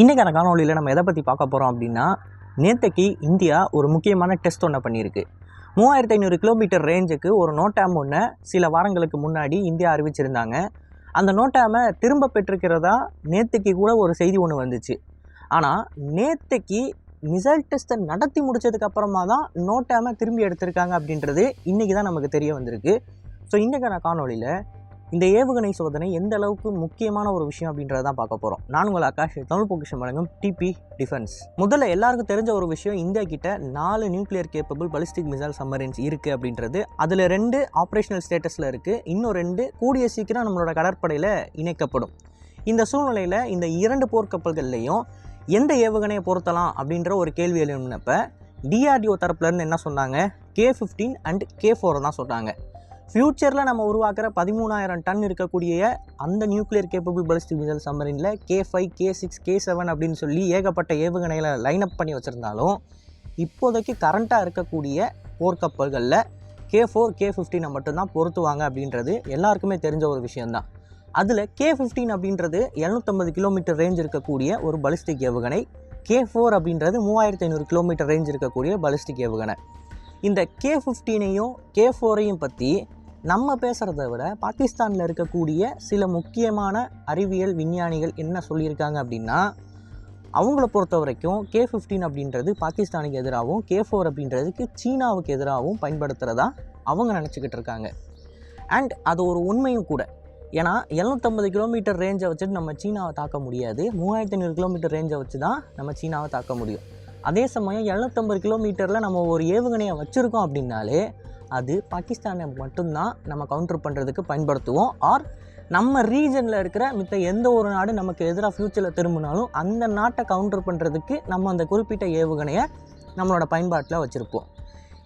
இன்றைக்கான காணொலியில் நம்ம எதை பற்றி பார்க்க போகிறோம் அப்படின்னா நேற்றுக்கு இந்தியா ஒரு முக்கியமான டெஸ்ட் ஒன்று பண்ணியிருக்கு. மூவாயிரத்தி ஐநூறு கிலோமீட்டர் ரேஞ்சுக்கு ஒரு நோட்டாம் ஒன்று சில வாரங்களுக்கு முன்னாடி இந்தியா அறிவிச்சிருந்தாங்க. அந்த நோட்டாமை திரும்ப பெற்றிருக்கிறதா நேற்றுக்கு கூட ஒரு செய்தி ஒன்று வந்துச்சு. ஆனால் நேற்றுக்கு மிசைல் டெஸ்ட்டை நடத்தி முடிச்சதுக்கு அப்புறமா தான் நோட்டாமை திரும்பி எடுத்திருக்காங்க அப்படின்றது இன்றைக்கி தான் நமக்கு தெரிய வந்திருக்கு. ஸோ இன்றைக்கான காணொலியில் இந்த ஏவுகணை சோதனை எந்த அளவுக்கு முக்கியமான ஒரு விஷயம் அப்படின்றத தான் பார்க்க போகிறோம் நான் உங்கள் ஆகாஷ் தமிழ் பொக்கிஷம் வழங்கும் டிபி டிஃபென்ஸ் முதல்ல எல்லாருக்கும் தெரிஞ்ச ஒரு விஷயம் இந்தியா கிட்ட நாலு nuclear capable ballistic missile submarines இருக்குது அப்படின்றது. அதில் ரெண்டு ஆப்ரேஷனல் ஸ்டேட்டஸில் இருக்குது இன்னும் ரெண்டு கூடிய சீக்கிரம் நம்மளோட கடற்படையில் இணைக்கப்படும். இந்த சூழ்நிலையில் இந்த இரண்டு போர்க்கப்பல்கள்லையும் எந்த ஏவுகணையை பொருத்தலாம் அப்படின்ற ஒரு கேள்வி எழுப்பினப்ப டிஆர்டிஓ தரப்புலேருந்து என்ன சொன்னாங்க? கே ஃபிஃப்டீன் அண்ட் கே ஃபோரை தான் சொன்னாங்க. ஃப்யூச்சரில் நம்ம உருவாக்குற பதிமூணாயிரம் டன் இருக்கக்கூடிய அந்த nuclear capable ballistic missile சம்மரினில் K five K six K seven அப்படின்னு சொல்லி ஏகப்பட்ட ஏவுகணைகளை லைன் அப் பண்ணி வச்சுருந்தாலும் இப்போதைக்கு கரண்ட்டாக இருக்கக்கூடிய போர்க்கப்பல்களில் கே ஃபோர் கே ஃபிஃப்டீனை மட்டும்தான் பொருத்துவாங்க அப்படின்றது எல்லாருக்குமே தெரிஞ்ச ஒரு விஷயந்தான் அதில் கே ஃபிஃப்டீன் அப்படின்றது எழுநூற்றம்பது கிலோமீட்டர் ரேஞ்ச் இருக்கக்கூடிய ஒரு பலிஸ்டிக் ஏவுகணை. கே ஃபோர் அப்படின்றது மூவாயிரத்தி ஐநூறு கிலோமீட்டர் ரேஞ்ச் இருக்கக்கூடிய பலிஸ்டிக் ஏவுகணை. இந்த கே ஃபிஃப்டீனையும் கே ஃபோரையும் பற்றி நம்ம பேசுகிறத விட பாகிஸ்தானில் இருக்கக்கூடிய சில முக்கியமான அறிவியல் விஞ்ஞானிகள் என்ன சொல்லியிருக்காங்க அப்படின்னா அவங்கள பொறுத்த வரைக்கும் கே ஃபிஃப்டீன் அப்படின்றது பாகிஸ்தானுக்கு எதிராகவும் கே ஃபோர் அப்படின்றதுக்கு சீனாவுக்கு எதிராகவும் பயன்படுத்துகிறதா அவங்க நினச்சிக்கிட்டு இருக்காங்க. அண்ட் அது ஒரு உண்மையும் கூட. ஏன்னா எழுநூத்தம்பது கிலோமீட்டர் ரேஞ்சை வச்சுட்டு நம்ம சீனாவை தாக்க முடியாது. மூவாயிரத்தி ஐநூறு கிலோமீட்டர் ரேஞ்சை வச்சு தான் நம்ம சீனாவை தாக்க முடியும். அதே சமயம் எழுநூத்தம்பது கிலோமீட்டரில் நம்ம ஒரு ஏவுகணையை வச்சுருக்கோம் அப்படின்னாலே அது பாகிஸ்தானை மட்டும்தான் நம்ம கவுண்டர் பண்ணுறதுக்கு பயன்படுத்துவோம். ஆர் நம்ம ரீஜனில் இருக்கிற மித்த எந்த ஒரு நாடு நமக்கு எதிராக ஃப்யூச்சரில் திரும்பினாலும் அந்த நாட்டை கவுண்டர் பண்ணுறதுக்கு நம்ம அந்த குறிப்பிட்ட ஏவுகணையை நம்மளோட பயன்பாட்டில் வச்சுருப்போம்.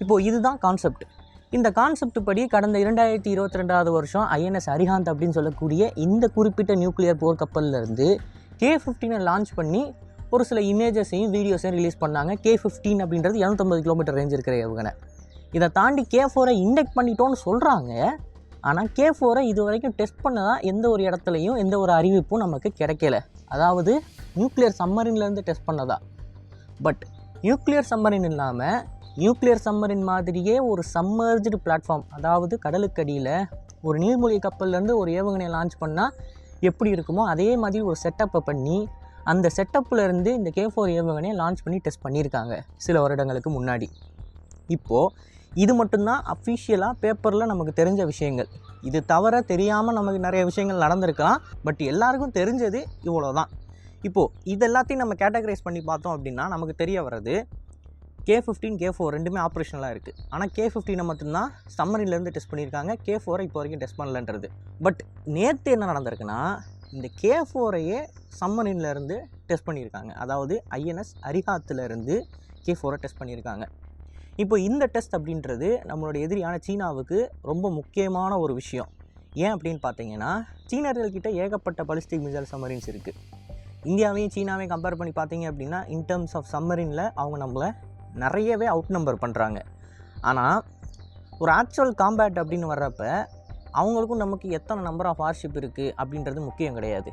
இப்போது இதுதான் கான்செப்ட் இந்த கான்செப்ட் படி கடந்த இரண்டாயிரத்தி இருபத்தி ரெண்டாவது வருஷம் ஐஎன்எஸ் அரிஹாந்த் அப்படின்னு சொல்லக்கூடிய இந்த குறிப்பிட்ட நியூக்ளியர் போர்க்கப்பல்லேருந்து கே ஃபிஃப்டீனை லான்ச் பண்ணி ஒரு சில இமேஜஸையும் வீடியோஸையும் ரிலீஸ் பண்ணாங்க. கே ஃபிஃப்டீன் அப்படின்றது இரநூத்தம்பது கிலோமீட்டர் ரேஞ்ச் இருக்கிற ஏவுகணை. இதை தாண்டி கே ஃபோரை இண்டெக்ட் பண்ணிட்டோன்னு சொல்கிறாங்க ஆனால் கே ஃபோரை இது வரைக்கும் டெஸ்ட் பண்ணதான் எந்த ஒரு இடத்துலையும் எந்த ஒரு அறிவிப்பும் நமக்கு கிடைக்கல. அதாவது நியூக்ளியர் சம்மரின்லேருந்து டெஸ்ட் பண்ணதா. பட் நியூக்ளியர் சம்மரின் இல்லாமல் நியூக்ளியர் சம்மரின் மாதிரியே ஒரு சம்மர்ஜ்டு பிளாட்ஃபார்ம் அதாவது கடலுக்கடியில் ஒரு நீர்மூழ்கி கப்பல்லேருந்து ஒரு ஏவுகணையை லான்ச் பண்ணால் எப்படி இருக்குமோ அதே மாதிரி ஒரு செட்டப்பை பண்ணி அந்த செட்டப்லேருந்து இந்த கே ஃபோர் ஏவுகணையை லான்ச் பண்ணி டெஸ்ட் பண்ணியிருக்காங்க சில வருடங்களுக்கு முன்னாடி. இப்போது இது மட்டும்தான் அஃபிஷியலாக பேப்பரில் நமக்கு தெரிஞ்ச விஷயங்கள். இது தவிர தெரியாமல் நமக்கு நிறைய விஷயங்கள் நடந்திருக்கலாம். பட் எல்லாருக்கும் தெரிஞ்சது இவ்வளோ தான் இப்போது இது எல்லாத்தையும் நம்ம கேட்டகரைஸ் பண்ணி பார்த்தோம் அப்படின்னா நமக்கு தெரிய வர்றது கே ஃபிஃப்டீன் கே ஃபோர் ரெண்டுமே ஆப்ரேஷனலாக இருக்குது ஆனால் கே ஃபிஃப்டீனை மட்டும்தான் சம்மரிலேருந்து டெஸ்ட் பண்ணியிருக்காங்க. கே ஃபோரை இப்போ வரைக்கும் டெஸ்ட் பண்ணலன்றது. பட் நேற்று என்ன நடந்திருக்குன்னா இந்த கே ஃபோரையே சம்மரின்லேருந்து டெஸ்ட் பண்ணியிருக்காங்க. அதாவது ஐஎன்எஸ் அரிஹாத்துலேருந்து கே ஃபோரை டெஸ்ட் பண்ணியிருக்காங்க. இப்போ இந்த டெஸ்ட் அப்படின்றது நம்மளோட எதிரியான சீனாவுக்கு ரொம்ப முக்கியமான ஒரு விஷயம். ஏன் அப்படின்னு பார்த்தீங்கன்னா சீனர்கள்கிட்ட ஏகப்பட்ட பலிஸ்டிக் மிசைல் சம்மரின்ஸ் இருக்குது இந்தியாவையும் சீனாவையும் கம்பேர் பண்ணி பார்த்தீங்க அப்படின்னா இன் டேர்ம்ஸ் ஆஃப் சம்மரினில் அவங்க நம்மளை நிறையவே அவுட் நம்பர் பண்ணுறாங்க ஆனால் ஒரு ஆக்சுவல் காம்பேட் அப்படின்னு வர்றப்ப அவங்களுக்கும் நமக்கு எத்தனை நம்பர் ஆஃப் ஹார்ஷிப் இருக்குது அப்படின்றது முக்கியம் கிடையாது.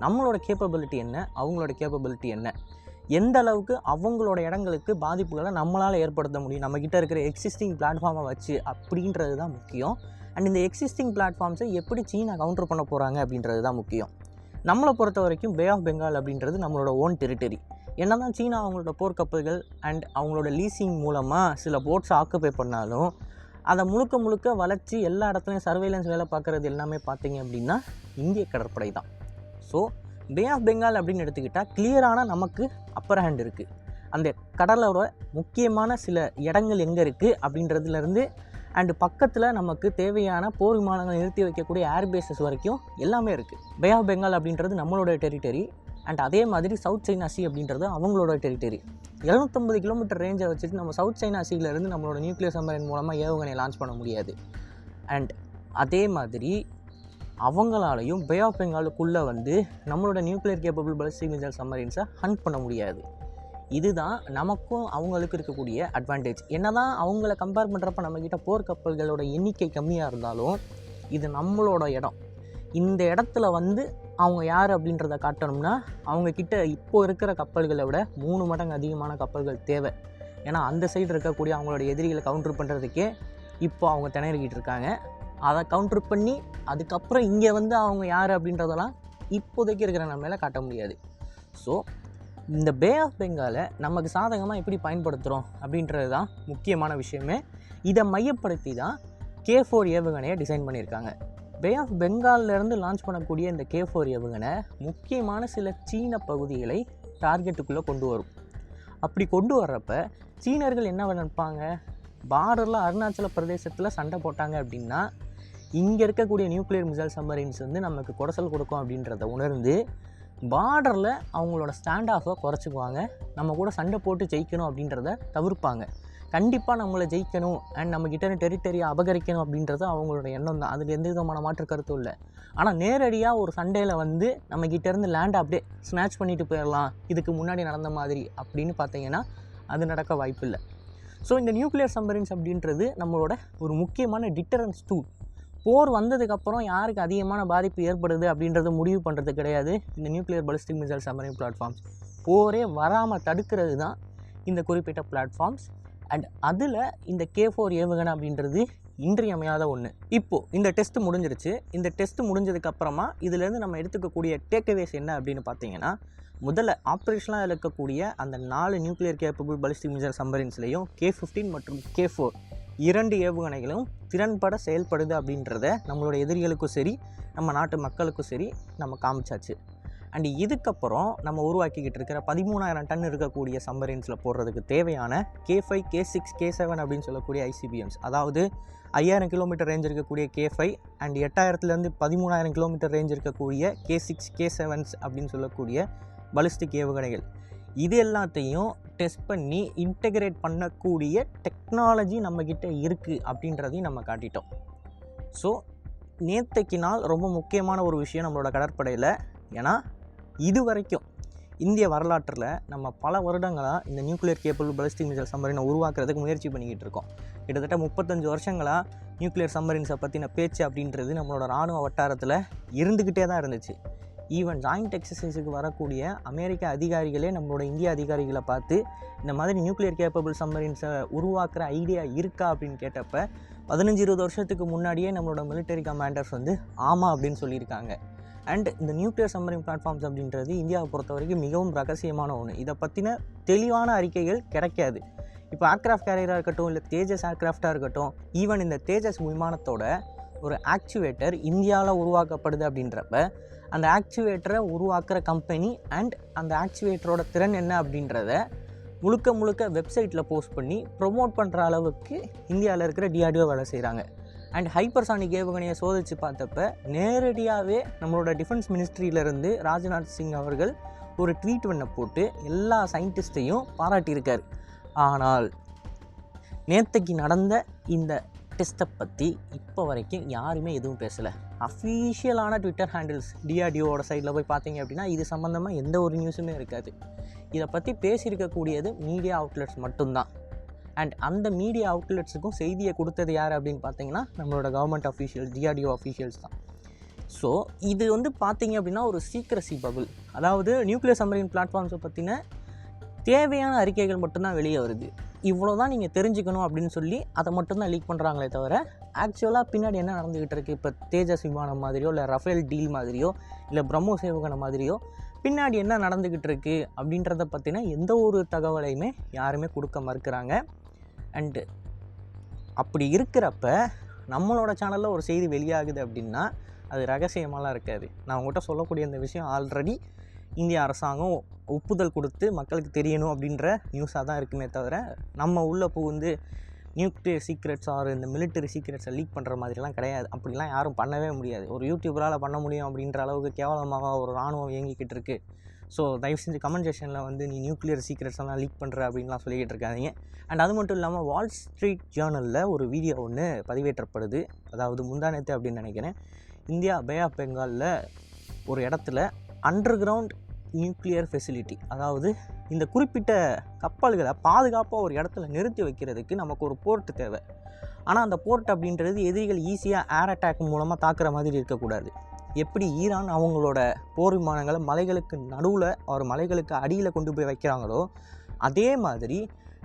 நம்மளோட கேப்பபிலிட்டி என்ன? அவங்களோட கேப்பபிலிட்டி என்ன? எந்த அளவுக்கு அவங்களோட இடங்களுக்கு பாதிப்புகளை நம்மளால் ஏற்படுத்த முடியும்? நம்மக்கிட்ட இருக்கிற எக்ஸிஸ்டிங் பிளாட்ஃபார்மை வச்சு அப்படின்றது தான் முக்கியம். அண்ட் இந்த எக்ஸிஸ்டிங் பிளாட்ஃபார்ம்ஸை எப்படி சீனா கவுண்டர் பண்ண போகிறாங்க அப்படின்றது தான் முக்கியம். நம்மளை பொறுத்த வரைக்கும் பே ஆஃப் பெங்கால் அப்படின்றது நம்மளோட ஓன் டெரிட்டரி என்ன தான் சீனா அவங்களோட போர்க்கப்பல்கள் அண்ட் அவங்களோட லீசிங் மூலமாக சில போட்ஸை ஆக்குப்பை பண்ணாலும் அதை முழுக்க முழுக்க வளர்ச்சி எல்லா இடத்துலையும் சர்வேலன்ஸ் வேலை பார்க்குறது எல்லாமே பார்த்தீங்க அப்படின்னா இந்திய கடற்படை தான். ஸோ பே ஆஃப் பெங்கால் அப்படின்னு எடுத்துக்கிட்டால் கிளியரான நமக்கு அப்பர் ஹேண்ட் இருக்குது அந்த கடலோட முக்கியமான சில இடங்கள் எங்கே இருக்குது அப்படின்றதுலேருந்து அண்டு பக்கத்தில் நமக்கு தேவையான போர் விமானங்களை நிறுத்தி வைக்கக்கூடிய ஏர்பேசஸ் வரைக்கும் எல்லாமே இருக்குது பே ஆஃப் பெங்கால் அப்படின்றது நம்மளோட டெரிட்டரி அண்ட் அதே மாதிரி சவுத் சைனா சி அப்படின்றது அவங்களோட டெரிட்டரி எழுநூற்றம்பது கிலோமீட்டர் ரேஞ்சை வச்சுட்டு நம்ம சவுத் சைனா சீலேருந்து நம்மளோட நியூக்ளியர் சம்மரின் மூலமாக ஏவுகணையை லான்ச் பண்ண முடியாது. அண்ட் அதே மாதிரி அவங்களாலையும் பே ஆஃப் பெங்காலுக்குள்ளே வந்து நம்மளோட நியூக்ளியர் கேப்பபிள் பலஸ்டிக் மிசைல் சம்மரின்ஸை ஹண்ட் பண்ண முடியாது. இதுதான் நமக்கும் அவங்களுக்கு இருக்கக்கூடிய அட்வான்டேஜ் என்னதான் அவங்கள கம்பேர் பண்ணுறப்ப நம்மக்கிட்ட போர்க்கப்பல்களோட எண்ணிக்கை கம்மியாக இருந்தாலும் இது நம்மளோட இடம். இந்த இடத்துல வந்து அவங்க யார் அப்படின்றத காட்டணும்னா அவங்கக்கிட்ட இப்போ இருக்கிற கப்பல்களை விட மூணு மடங்கு அதிகமான கப்பல்கள் தேவை. ஏன்னா அந்த சைடு இருக்கக்கூடிய அவங்களோட எதிரிகளை கவுண்டர் பண்ணுறதுக்கே இப்போ அவங்க திணறிக்கிட்டு இருக்காங்க. அதை கவுண்டர் பண்ணி அதுக்கப்புறம் இங்கே வந்து அவங்க யார் அப்படின்றதெல்லாம் இப்போதைக்கு இருக்கிற நம்மளால் காட்ட முடியாது. ஸோ இந்த பே ஆஃப் பெங்காலை நமக்கு சாதகமாக எப்படி பயன்படுத்துகிறோம் அப்படின்றது தான் முக்கியமான விஷயமே. இதை மையப்படுத்தி தான் கே ஃபோர் ஏவுகணையை டிசைன் பண்ணியிருக்காங்க. பே ஆஃப் பெங்கால்லேருந்து லான்ச் பண்ணக்கூடிய இந்த கே ஃபோர் ஏவுகணை முக்கியமான சில சீன பகுதிகளை டார்கெட்டுக்குள்ளே கொண்டு வரும். அப்படி கொண்டு வர்றப்ப சீனர்கள் என்ன நினைப்பாங்க? பார்டரில் அருணாச்சல பிரதேசத்தில் சண்டை போட்டாங்க அப்படின்னா இங்கே இருக்கக்கூடிய நியூக்ளியர் மிசைல் சம்மரின்ஸ் வந்து நமக்கு குடசல் கொடுக்கும் அப்படின்றத உணர்ந்து பார்டரில் அவங்களோட ஸ்டாண்ட் ஆஃபை குறைச்சிக்குவாங்க. நம்ம கூட சண்டை போட்டு ஜெயிக்கணும் அப்படின்றத தவிர்ப்பாங்க. கண்டிப்பாக நம்மளை ஜெயிக்கணும். அண்ட் நம்மக்கிட்ட டெரிட்டரியை அபகரிக்கணும் அப்படின்றது அவங்களோட எண்ணம் தான். அதில் எந்த விதமான மாற்று கருத்தும் இல்லை. ஆனால் நேரடியாக ஒரு சண்டையில் வந்து நம்மக்கிட்டேருந்து லேண்டை அப்படியே ஸ்நாச் பண்ணிட்டு போயிடலாம் இதுக்கு முன்னாடி நடந்த மாதிரி அப்படின்னு பார்த்தீங்கன்னா அது நடக்க வாய்ப்பு இல்லை. ஸோ இந்த நியூக்ளியர் சம்பரின்ஸ் அப்படின்றது நம்மளோட ஒரு முக்கியமான டிட்டரன்ஸ் டூல் போர் வந்ததுக்கப்புறம் யாருக்கு அதிகமான பாதிப்பு ஏற்படுது அப்படின்றத முடிவு பண்ணுறது கிடையாது. இந்த nuclear ballistic missile submarine platforms போரே வராமல் தடுக்கிறது தான் இந்த குறிப்பிட்ட பிளாட்ஃபார்ம்ஸ் அண்ட் அதில் இந்த கே ஃபோர் ஏவுகணை அப்படின்றது இன்றியமையாத ஒன்று இப்போது இந்த டெஸ்ட் முடிஞ்சிருச்சு. இந்த டெஸ்ட் முடிஞ்சதுக்கப்புறமா இதுலேருந்து நம்ம எடுத்துக்கக்கூடிய டேக்அவேஸ் என்ன அப்படின்னு பார்த்தீங்கன்னா முதல்ல ஆப்ரேஷனாக இருக்கக்கூடிய அந்த நாலு நியூக்ளியர் கேப்பபிள் பலிஸ்டிக் மிசைல் சம்பரின்ஸ்லேயும் கே ஃபிஃப்டீன் மற்றும் கே ஃபோர் இரண்டு ஏவுகணைகளும் திறன்பட செயல்படுது அப்படின்றத நம்மளோட எதிரிகளுக்கும் சரி நம்ம நாட்டு மக்களுக்கும் சரி நம்ம காமிச்சாச்சு. அண்ட் இதுக்கப்புறம் நம்ம உருவாக்கிக்கிட்டு இருக்கிற பதிமூணாயிரம் டன் இருக்கக்கூடிய சம்பரின்ஸில் போடுறதுக்கு தேவையான K five K six K seven அப்படின்னு சொல்லக்கூடிய ஐசிபிஎம்ஸ் அதாவது ஐயாயிரம் கிலோமீட்டர் ரேஞ்ச் இருக்கக்கூடிய கே ஃபைவ் அண்ட் எட்டாயிரத்துலேருந்து பதிமூணாயிரம் கிலோமீட்டர் ரேஞ்ச் இருக்கக்கூடிய கே சிக்ஸ் கே செவன்ஸ் அப்படின்னு சொல்லக்கூடிய பலிஸ்டிக் ஏவுகணைகள். இது எல்லாத்தையும் டெஸ்ட் பண்ணி இன்டகிரேட் பண்ணக்கூடிய டெக்னாலஜி நம்மக்கிட்ட இருக்குது அப்படின்றதையும் நம்ம காட்டிட்டோம். ஸோ நேற்றைக்கு நாள் ரொம்ப முக்கியமான ஒரு விஷயம் நம்மளோட கடற்படையில். ஏன்னா இது வரைக்கும் இந்திய வரலாற்றில் நம்ம பல வருடங்களாக இந்த நியூக்ளியர் கேபிள் பலஸ்டிக் மிசைல் சம்மரினை உருவாக்குறதுக்கு முயற்சி பண்ணிக்கிட்டு இருக்கோம். கிட்டத்தட்ட முப்பத்தஞ்சு வருஷங்களாக நியூக்ளியர் சம்மரின்ஸை பற்றின பேச்சு அப்படின்றது நம்மளோட இராணுவ வட்டாரத்தில் இருந்துக்கிட்டே தான் இருந்துச்சு. ஈவன் ஜாயிண்ட் எக்ஸசைஸுக்கு வரக்கூடிய அமெரிக்க அதிகாரிகளே நம்மளோட இந்திய அதிகாரிகளை பார்த்து இந்த மாதிரி நியூக்ளியர் கேப்பபிள் சம்மரின்ஸை உருவாக்குற ஐடியா இருக்கா அப்படின்னு கேட்டப்ப பதினஞ்சு இருபது வருஷத்துக்கு முன்னாடியே நம்மளோட மிலிட்டரி கமாண்டர்ஸ் வந்து ஆமாம் அப்படின்னு சொல்லியிருக்காங்க. அண்ட் இந்த நியூக்ளியர் சம்மரின் பிளாட்ஃபார்ம்ஸ் அப்படின்றது இந்தியாவை பொறுத்த வரைக்கும் மிகவும் ரகசியமான ஒன்று இதை பற்றின தெளிவான அறிக்கைகள் கிடைக்காது. இப்போ ஏர்க்ராஃப்ட் கேரியராக இருக்கட்டும் இல்லை தேஜஸ் ஏர்க்ராஃப்டாக இருக்கட்டும் ஈவன் இந்த தேஜஸ் விமானத்தோட ஒரு ஆக்சுவேட்டர் இந்தியாவில் உருவாக்கப்படுது அப்படின்றப்ப அந்த ஆக்சுவேட்டரை உருவாக்குற கம்பெனி அண்ட் அந்த ஆக்சுவேட்டரோட திறன் என்ன அப்படின்றத முழுக்க முழுக்க வெப்சைட்டில் போஸ்ட் பண்ணி ப்ரொமோட் பண்ணுற அளவுக்கு இந்தியாவில் இருக்கிற டிஆர்டிஓ வேலை செய்கிறாங்க அண்ட் ஹைப்பர்சானிக் ஏவுகணையை சோதித்து பார்த்தப்ப நேரடியாகவே நம்மளோட டிஃபென்ஸ் மினிஸ்ட்ரியிலேருந்து ராஜ்நாத் சிங் அவர்கள் ஒரு ட்வீட் பண்ண போட்டு எல்லா சயின்டிஸ்ட்டையும் பாராட்டியிருக்கார். ஆனால் நேற்றுக்கு நடந்த இந்த டெஸ்ட்டை பற்றி இப்போ வரைக்கும் யாருமே எதுவும் பேசலை. அஃபீஷியலான ட்விட்டர் ஹேண்டில்ஸ் டிஆர்டிஓட சைடில் போய் பார்த்தீங்க அப்படின்னா இது சம்மந்தமாக எந்த ஒரு நியூஸுமே இருக்காது. இதை பற்றி பேசியிருக்கக்கூடியது மீடியா அவுட்லெட்ஸ் மட்டும்தான். அண்ட் அந்த மீடியா அவுட்லெட்ஸுக்கும் செய்தியை கொடுத்தது யார் அப்படின்னு பார்த்தீங்கன்னா நம்மளோட கவர்மெண்ட் அஃபீஷியல் டிஆர்டிஓ அஃபீஷியல்ஸ் தான். ஸோ இது வந்து பார்த்தீங்க அப்படின்னா ஒரு சீக்ரசி பபுள் அதாவது நியூக்ளியர் சம்மரின் பிளாட்ஃபார்ம்ஸை பற்றின தேவையான அறிக்கைகள் மட்டும்தான் வெளியே வருது. இவ்வளோ தான் நீங்கள் தெரிஞ்சுக்கணும் அப்படின்னு சொல்லி அதை மட்டும்தான் லீக் பண்ணுறாங்களே தவிர ஆக்சுவலாக பின்னாடி என்ன நடந்துக்கிட்டு இருக்குது இப்போ தேஜஸ் விமானம் மாதிரியோ இல்லை ரஃபேல் டீல் மாதிரியோ இல்லை பிரம்மோ சேவகனை மாதிரியோ பின்னாடி என்ன நடந்துக்கிட்டு இருக்குது அப்படின்றத பற்றின எந்த ஒரு தகவலையுமே யாருமே கொடுக்க மறுக்கிறாங்க. அண்டு அப்படி இருக்கிறப்ப நம்மளோட சேனலில் ஒரு செய்தி வெளியாகுது அப்படின்னா அது ரகசியமாலாம் இருக்காது. நான் உங்கள்கிட்ட சொல்லக்கூடிய அந்த விஷயம் ஆல்ரெடி இந்திய அரசாங்கம் ஒப்புதல் கொடுத்து மக்களுக்கு தெரியணும் அப்படின்ற நியூஸாக தான் இருக்குமே தவிர நம்ம உள்ளே புகுந்து நியூக்ளியர் சீக்ரெட்ஸ் ஆர் இந்த மிலிட்டரி சீக்ரெட்ஸை லீக் பண்ணுற மாதிரிலாம் கிடையாது. அப்படிலாம் யாரும் பண்ணவே முடியாது. ஒரு யூடியூபரால் பண்ண முடியும் அப்படின்ற அளவுக்கு கேவலமாக ஒரு ராணுவம் இயங்கிக்கிட்டு இருக்கு. ஸோ தயவு செஞ்சு கமெண்ட் செஷனில் வந்து நீ நியூக்ளியர் சீக்ரெட்ஸ் எல்லாம் லீக் பண்ணுற அப்படின்லாம் சொல்லிக்கிட்டு இருக்காதீங்க. அண்ட் அது மட்டும் இல்லாமல் வால் ஸ்ட்ரீட் ஜேர்னலில் ஒரு வீடியோ ஒன்று பதிவேற்றப்படுது. அதாவது முந்தானத்து அப்படின்னு நினைக்கிறேன். இந்தியா பே ஆஃப் பெங்காலில் ஒரு இடத்துல அண்டர் கிரவுண்ட் நியூக்ளியர் ஃபெசிலிட்டி அதாவது இந்த குறிப்பிட்ட கப்பல்களை பாதுகாப்பாக ஒரு இடத்துல நிறுத்தி வைக்கிறதுக்கு நமக்கு ஒரு போர்ட் தேவை. ஆனால் அந்த போர்ட் அப்படின்றது எதிரிகள் ஈஸியாக ஏர் அட்டாக் மூலமாக தாக்குற மாதிரி இருக்கக்கூடாது. எப்படி ஈரான் அவங்களோட போர் விமானங்களை மலைகளுக்கு நடுவில் ஒரு மலைகளுக்கு அடியில் கொண்டு போய் வைக்கிறாங்களோ அதே மாதிரி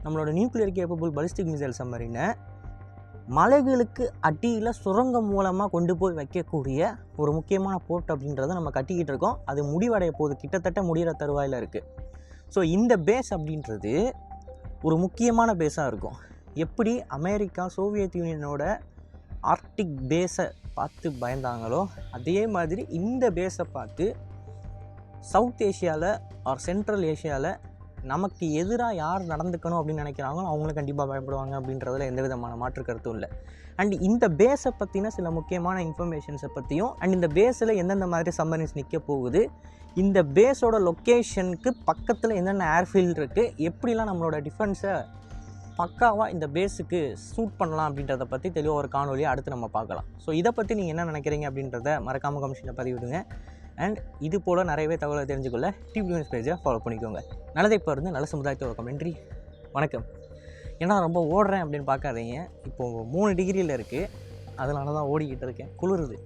நம்மளோட நியூக்ளியர் கேப்பபிள் பலிஸ்டிக் மிசைல் சம்மரினை மலைகளுக்கு அடியில் சுரங்கம் மூலமாக கொண்டு போய் வைக்கக்கூடிய ஒரு முக்கியமான போர்ட் அப்படின்றத நம்ம கட்டிக்கிட்டு இருக்கோம். அது முடிவடைய போகுது கிட்டத்தட்ட முடிகிற தருவாயில் இருக்குது ஸோ இந்த பேஸ் அப்படின்றது ஒரு முக்கியமான பேஸாக இருக்கும். எப்படி அமெரிக்கா சோவியத் யூனியனோட ஆர்க்டிக் பேஸை பார்த்து பயந்தாங்களோ அதே மாதிரி இந்த பேஸை பார்த்து சவுத் ஏஷியாவில் ஆர் சென்ட்ரல் ஏஷியாவில் நமக்கு எதிராக யார் நடந்துக்கணும் அப்படின்னு நினைக்கிறாங்களோ அவங்களும் கண்டிப்பாக பயப்படுவாங்க அப்படின்றதுல எந்த விதமான மாற்று கருத்தும் இல்லை. அண்ட் இந்த பேஸை பற்றின சில முக்கியமான இன்ஃபர்மேஷன்ஸை பற்றியும் அண்ட் இந்த பேஸில் எந்தெந்த மாதிரி சம்மரின்ஸ் நிற்க போகுது இந்த பேஸோட லொக்கேஷனுக்கு பக்கத்தில் என்னென்ன ஏர்ஃபீல்டு இருக்குது எப்படிலாம் நம்மளோட டிஃபென்ஸை பக்காவாக இந்த பேஸுக்கு சூட் பண்ணலாம் அப்படின்றத பற்றி தெளிவாக ஒரு காணொலியை அடுத்து நம்ம பார்க்கலாம். ஸோ இதை பற்றி நீங்கள் என்ன நினைக்கிறீங்க அப்படின்றத மறக்காமல் கமிஷனில் பதிவிடுங்க. அண்ட் இது போல் நிறையவே தகவலை தெரிஞ்சுக்கொள்ள டிவி நியூஸ் பேஜை ஃபாலோ பண்ணிக்கோங்க. நல்லதை இப்போ இருந்து நல்ல சமுதாயத்தோட நன்றி வணக்கம். ஏன்னா ரொம்ப ஓடுறேன் அப்படின்னு பார்க்காதீங்க. இப்போது மூணு டிகிரியில் இருக்குது அதனால தான் ஓடிக்கிட்டு இருக்கேன். குளிருது.